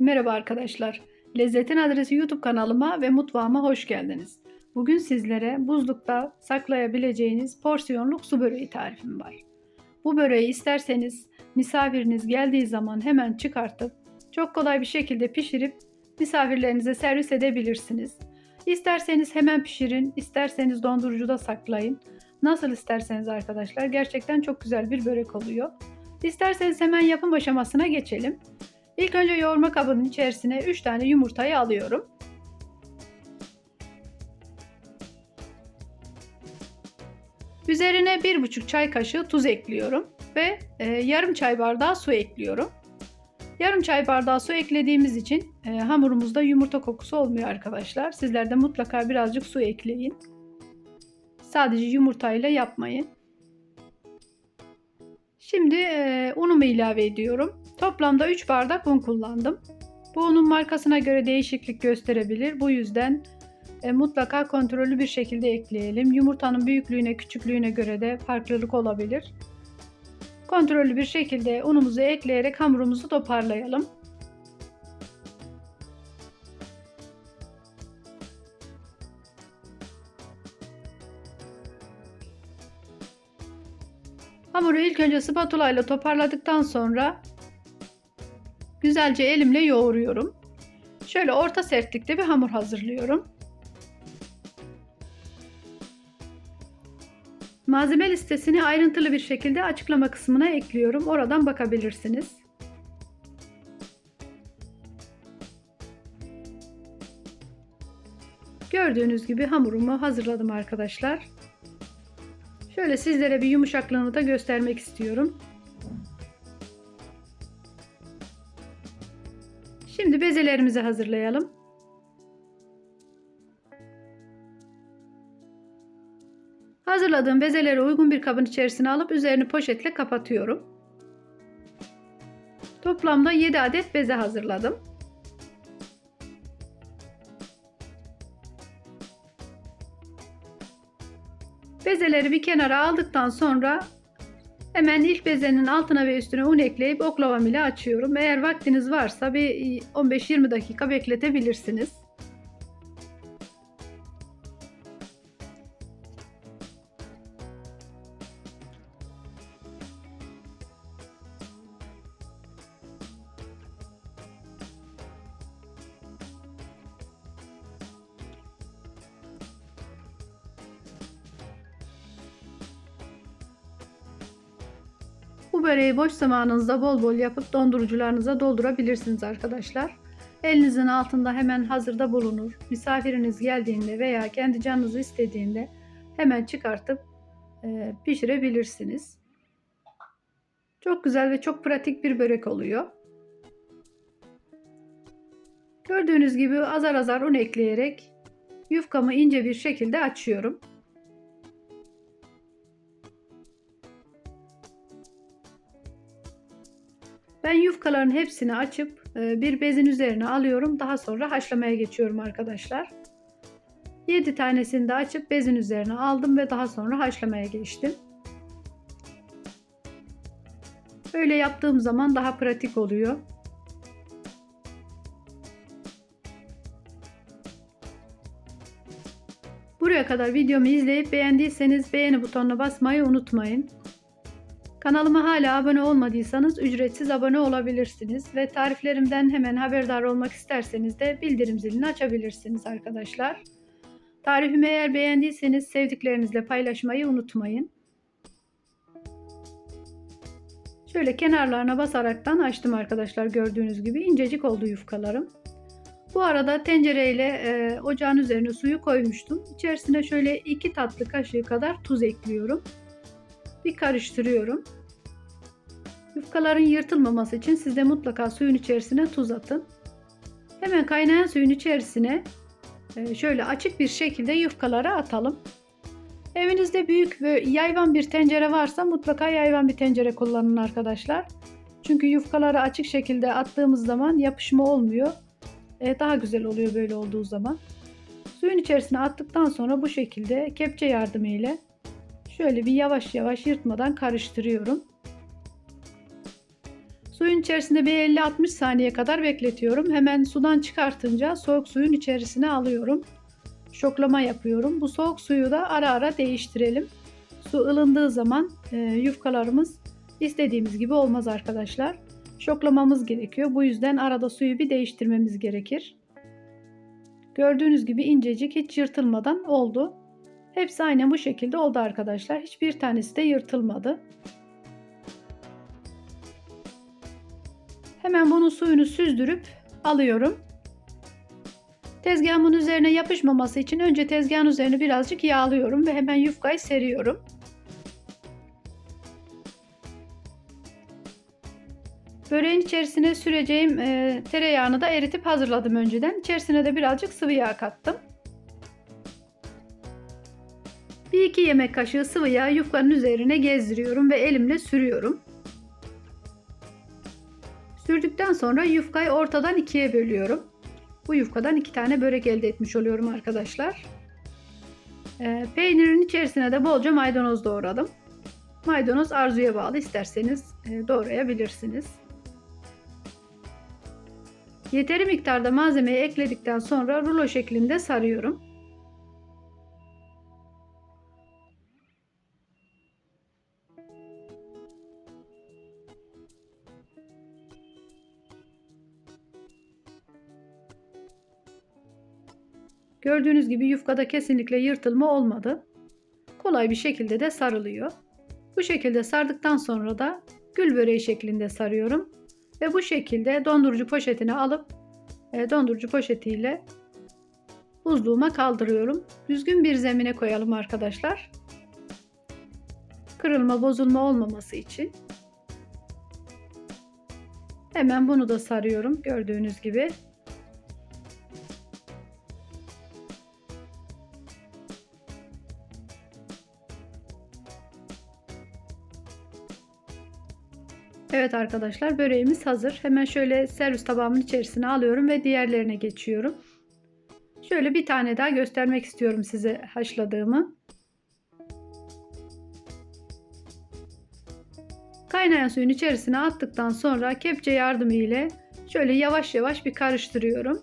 Merhaba arkadaşlar. Lezzetin Adresi YouTube kanalıma ve mutfağıma hoş geldiniz. Bugün sizlere buzlukta saklayabileceğiniz porsiyonluk su böreği tarifim var. Bu böreği isterseniz misafiriniz geldiği zaman hemen çıkartıp çok kolay bir şekilde pişirip misafirlerinize servis edebilirsiniz. İsterseniz hemen pişirin, isterseniz dondurucuda saklayın. Nasıl isterseniz arkadaşlar gerçekten çok güzel bir börek oluyor. İsterseniz hemen yapım aşamasına geçelim. İlk önce yoğurma kabının içerisine 3 tane yumurtayı alıyorum. Üzerine 1,5 çay kaşığı tuz ekliyorum ve e, yarım çay bardağı su ekliyorum. Yarım çay bardağı su eklediğimiz için e, hamurumuzda yumurta kokusu olmuyor arkadaşlar. Sizler de mutlaka birazcık su ekleyin. Sadece yumurtayla yapmayın. Şimdi e, unumu ilave ediyorum. Toplamda 3 bardak un kullandım. Bu unun markasına göre değişiklik gösterebilir. Bu yüzden e, mutlaka kontrollü bir şekilde ekleyelim. Yumurtanın büyüklüğüne, küçüklüğüne göre de farklılık olabilir. Kontrollü bir şekilde unumuzu ekleyerek hamurumuzu toparlayalım. Hamuru ilk önce spatula ile toparladıktan sonra güzelce elimle yoğuruyorum. Şöyle orta sertlikte bir hamur hazırlıyorum. Malzeme listesini ayrıntılı bir şekilde açıklama kısmına ekliyorum. Oradan bakabilirsiniz. Gördüğünüz gibi hamurumu hazırladım arkadaşlar. Şöyle sizlere bir yumuşaklığını da göstermek istiyorum. Şimdi bezelerimizi hazırlayalım. Hazırladığım bezeleri uygun bir kabın içerisine alıp üzerini poşetle kapatıyorum. Toplamda 7 adet beze hazırladım. Bezeleri bir kenara aldıktan sonra hemen ilk bezenin altına ve üstüne un ekleyip oklavam ile açıyorum. Eğer vaktiniz varsa bir 15-20 dakika bekletebilirsiniz. Bu böreği boş zamanınızda bol bol yapıp dondurucularınıza doldurabilirsiniz arkadaşlar. Elinizin altında hemen hazırda bulunur. Misafiriniz geldiğinde veya kendi canınız istediğinde hemen çıkartıp e, pişirebilirsiniz. Çok güzel ve çok pratik bir börek oluyor. Gördüğünüz gibi azar azar un ekleyerek yufkamı ince bir şekilde açıyorum. Ben yufkaların hepsini açıp e, bir bezin üzerine alıyorum. Daha sonra haşlamaya geçiyorum arkadaşlar. 7 tanesini de açıp bezin üzerine aldım ve daha sonra haşlamaya geçtim. Böyle yaptığım zaman daha pratik oluyor. Buraya kadar videomu izleyip beğendiyseniz beğeni butonuna basmayı unutmayın. Kanalıma hala abone olmadıysanız ücretsiz abone olabilirsiniz ve tariflerimden hemen haberdar olmak isterseniz de bildirim zilini açabilirsiniz arkadaşlar. Tarifimi eğer beğendiyseniz sevdiklerinizle paylaşmayı unutmayın. Şöyle kenarlarına basaraktan açtım arkadaşlar gördüğünüz gibi incecik oldu yufkalarım. Bu arada tencereyle e, ocağın üzerine suyu koymuştum. İçerisine şöyle 2 tatlı kaşığı kadar tuz ekliyorum bir karıştırıyorum. Yufkaların yırtılmaması için siz de mutlaka suyun içerisine tuz atın. Hemen kaynayan suyun içerisine e, şöyle açık bir şekilde yufkaları atalım. Evinizde büyük ve yayvan bir tencere varsa mutlaka yayvan bir tencere kullanın arkadaşlar. Çünkü yufkaları açık şekilde attığımız zaman yapışma olmuyor. E, daha güzel oluyor böyle olduğu zaman. Suyun içerisine attıktan sonra bu şekilde kepçe yardımıyla Şöyle bir yavaş yavaş yırtmadan karıştırıyorum. Suyun içerisinde bir 50-60 saniye kadar bekletiyorum. Hemen sudan çıkartınca soğuk suyun içerisine alıyorum. Şoklama yapıyorum. Bu soğuk suyu da ara ara değiştirelim. Su ılındığı zaman e, yufkalarımız istediğimiz gibi olmaz arkadaşlar. Şoklamamız gerekiyor. Bu yüzden arada suyu bir değiştirmemiz gerekir. Gördüğünüz gibi incecik hiç yırtılmadan oldu. Hepsi aynen bu şekilde oldu arkadaşlar. Hiçbir tanesi de yırtılmadı. Hemen bunun suyunu süzdürüp alıyorum. Tezgahımın üzerine yapışmaması için önce tezgahın üzerine birazcık yağlıyorum ve hemen yufkayı seriyorum. Böreğin içerisine süreceğim e, tereyağını da eritip hazırladım önceden. İçerisine de birazcık sıvı yağ kattım. 1-2 yemek kaşığı sıvı yağ yufkanın üzerine gezdiriyorum ve elimle sürüyorum. Sürdükten sonra yufkayı ortadan ikiye bölüyorum. Bu yufkadan iki tane börek elde etmiş oluyorum arkadaşlar. E, peynirin içerisine de bolca maydanoz doğradım. Maydanoz arzuya bağlı isterseniz e, doğrayabilirsiniz. Yeteri miktarda malzemeyi ekledikten sonra rulo şeklinde sarıyorum. Gördüğünüz gibi yufkada kesinlikle yırtılma olmadı. Kolay bir şekilde de sarılıyor. Bu şekilde sardıktan sonra da gül böreği şeklinde sarıyorum. Ve bu şekilde dondurucu poşetine alıp e, dondurucu poşetiyle buzluğuma kaldırıyorum. Düzgün bir zemine koyalım arkadaşlar. Kırılma, bozulma olmaması için. Hemen bunu da sarıyorum gördüğünüz gibi. Evet arkadaşlar böreğimiz hazır. Hemen şöyle servis tabağımın içerisine alıyorum ve diğerlerine geçiyorum. Şöyle bir tane daha göstermek istiyorum size haşladığımı. Kaynayan suyun içerisine attıktan sonra kepçe yardımı ile şöyle yavaş yavaş bir karıştırıyorum.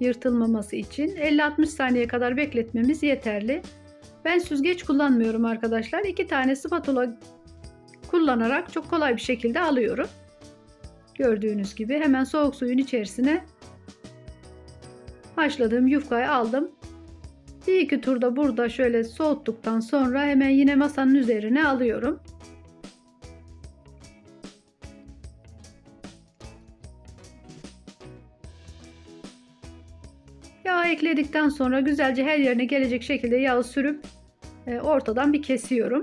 Yırtılmaması için 50-60 saniye kadar bekletmemiz yeterli. Ben süzgeç kullanmıyorum arkadaşlar. İki tane spatula kullanarak çok kolay bir şekilde alıyorum. Gördüğünüz gibi hemen soğuk suyun içerisine haşladığım yufkayı aldım. Bir iki turda burada şöyle soğuttuktan sonra hemen yine masanın üzerine alıyorum. Yağ ekledikten sonra güzelce her yerine gelecek şekilde yağı sürüp e, ortadan bir kesiyorum.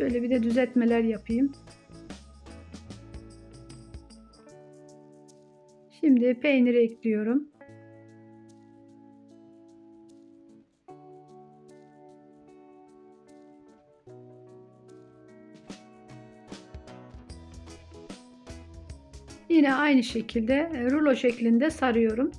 Şöyle bir de düzeltmeler yapayım. Şimdi peyniri ekliyorum. Yine aynı şekilde rulo şeklinde sarıyorum.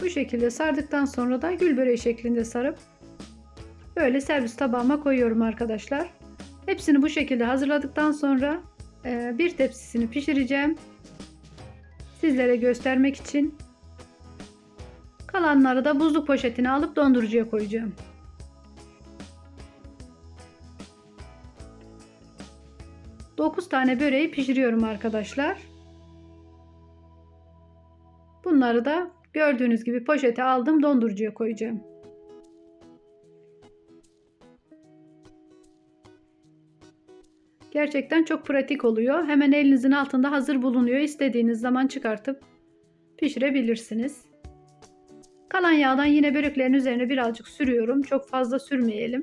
Bu şekilde sardıktan sonra da gül böreği şeklinde sarıp böyle servis tabağıma koyuyorum arkadaşlar. Hepsini bu şekilde hazırladıktan sonra e, bir tepsisini pişireceğim. Sizlere göstermek için. Kalanları da buzluk poşetine alıp dondurucuya koyacağım. Dokuz tane böreği pişiriyorum arkadaşlar. Bunları da Gördüğünüz gibi poşete aldım dondurucuya koyacağım. Gerçekten çok pratik oluyor. Hemen elinizin altında hazır bulunuyor. İstediğiniz zaman çıkartıp pişirebilirsiniz. Kalan yağdan yine böreklerin üzerine birazcık sürüyorum. Çok fazla sürmeyelim.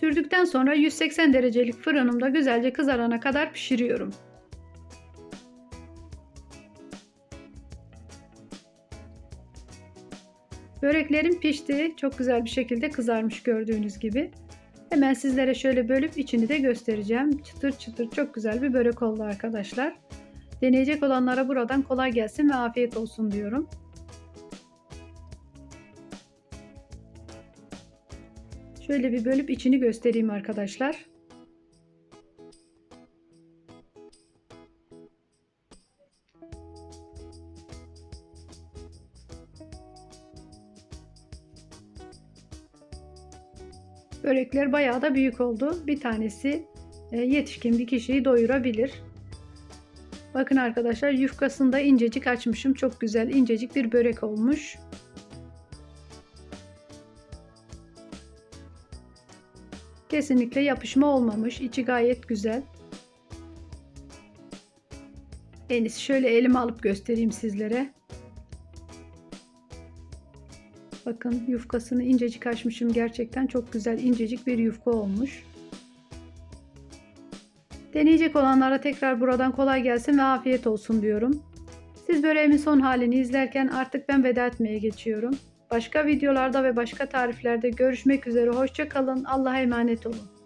Sürdükten sonra 180 derecelik fırınımda güzelce kızarana kadar pişiriyorum. Böreklerim pişti. Çok güzel bir şekilde kızarmış gördüğünüz gibi. Hemen sizlere şöyle bölüp içini de göstereceğim. Çıtır çıtır çok güzel bir börek oldu arkadaşlar. Deneyecek olanlara buradan kolay gelsin ve afiyet olsun diyorum. Şöyle bir bölüp içini göstereyim arkadaşlar. Börekler bayağı da büyük oldu. Bir tanesi e, yetişkin bir kişiyi doyurabilir. Bakın arkadaşlar yufkasını da incecik açmışım. Çok güzel incecik bir börek olmuş. Kesinlikle yapışma olmamış. İçi gayet güzel. En şöyle elime alıp göstereyim sizlere. Bakın yufkasını incecik açmışım. Gerçekten çok güzel incecik bir yufka olmuş. Deneyecek olanlara tekrar buradan kolay gelsin ve afiyet olsun diyorum. Siz böreğimin son halini izlerken artık ben veda etmeye geçiyorum. Başka videolarda ve başka tariflerde görüşmek üzere. Hoşça kalın. Allah'a emanet olun.